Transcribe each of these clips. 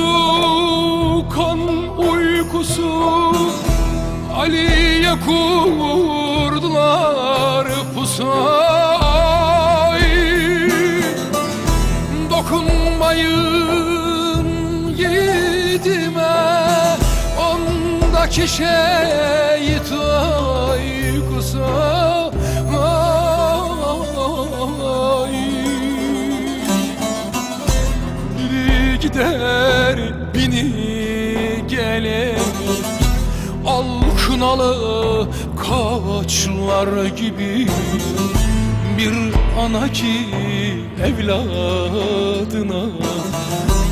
korkusu kan uykusu. Ali'ye kurdular pusay. Dokunmayın yiğidime Ondaki şeytan gider bini gelir Al kınalı kaçlar gibi Bir ana ki evladına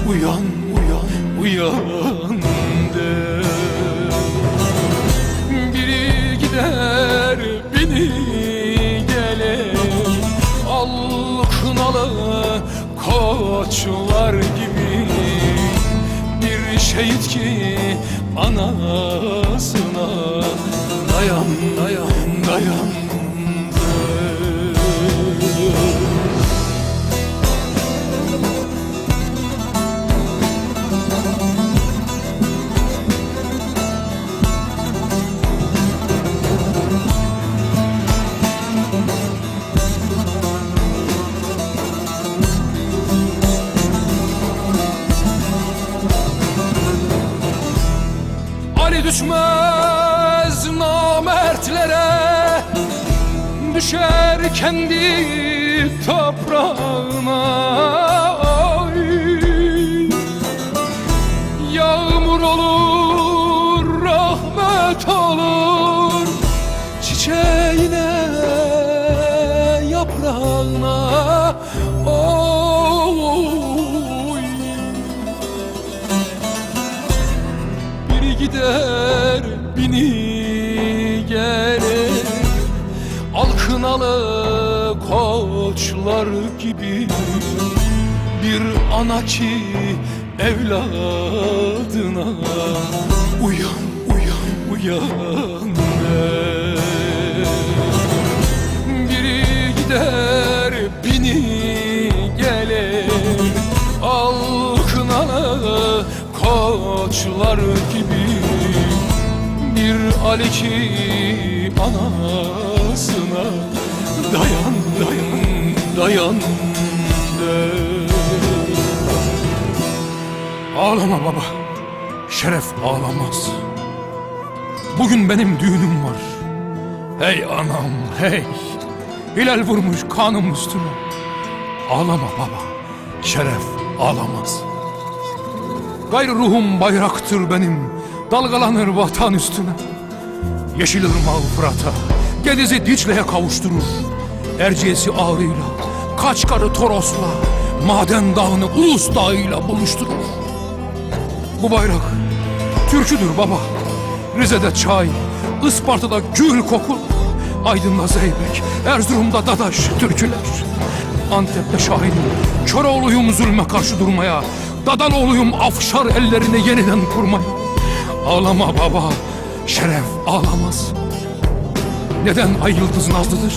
Uyan uyan uyan der. Biri gider biri gelir Al kınalı gibi şehit ki anasına Dayan dayan dayan düşmez namertlere Düşer kendi toprağına gider bini gelir Alkınalı koçlar gibi Bir ana ki evladına Uyan uyan uyan der Biri gider bini gelir Alkınalı koçlar gibi Ali anasına Dayan dayan dayan der Ağlama baba. Şeref ağlamaz. Bugün benim düğünüm var. Hey anam hey. Hilal vurmuş kanım üstüme. Ağlama baba. Şeref ağlamaz. Gayrı ruhum bayraktır benim. Dalgalanır vatan üstüne. Yeşil ırmağı Fırat'a, Gediz'i Dicle'ye kavuşturur. Erciyes'i Ağrı'yla, Kaçkar'ı Toros'la, Maden Dağı'nı Ulus Dağı'yla buluşturur. Bu bayrak türküdür baba. Rize'de çay, Isparta'da gül kokul, Aydın'da zeybek, Erzurum'da dadaş türküler. Antep'te şahidim, Köroğluyum zulme karşı durmaya, Dadaloğluyum afşar ellerini yeniden kurmaya. Ağlama baba, şeref ağlamaz. Neden ay yıldız nazlıdır?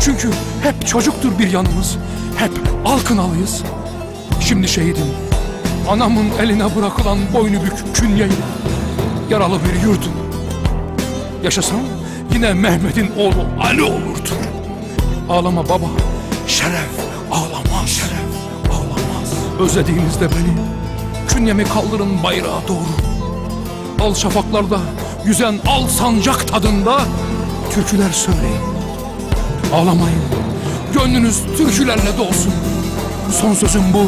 Çünkü hep çocuktur bir yanımız, hep alkınalıyız. Şimdi şehidim, anamın eline bırakılan boynu bük künyeyle, yaralı bir yurdum. Yaşasam yine Mehmet'in oğlu Ali olurdu. Ağlama baba, şeref ağlamaz, şeref ağlamaz. Özlediğinizde beni, künyemi kaldırın bayrağa doğru. Al şafaklarda yüzen al sancak tadında türküler söyleyin. Ağlamayın, gönlünüz türkülerle dolsun. Son sözüm bu,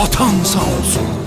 vatan sağ olsun.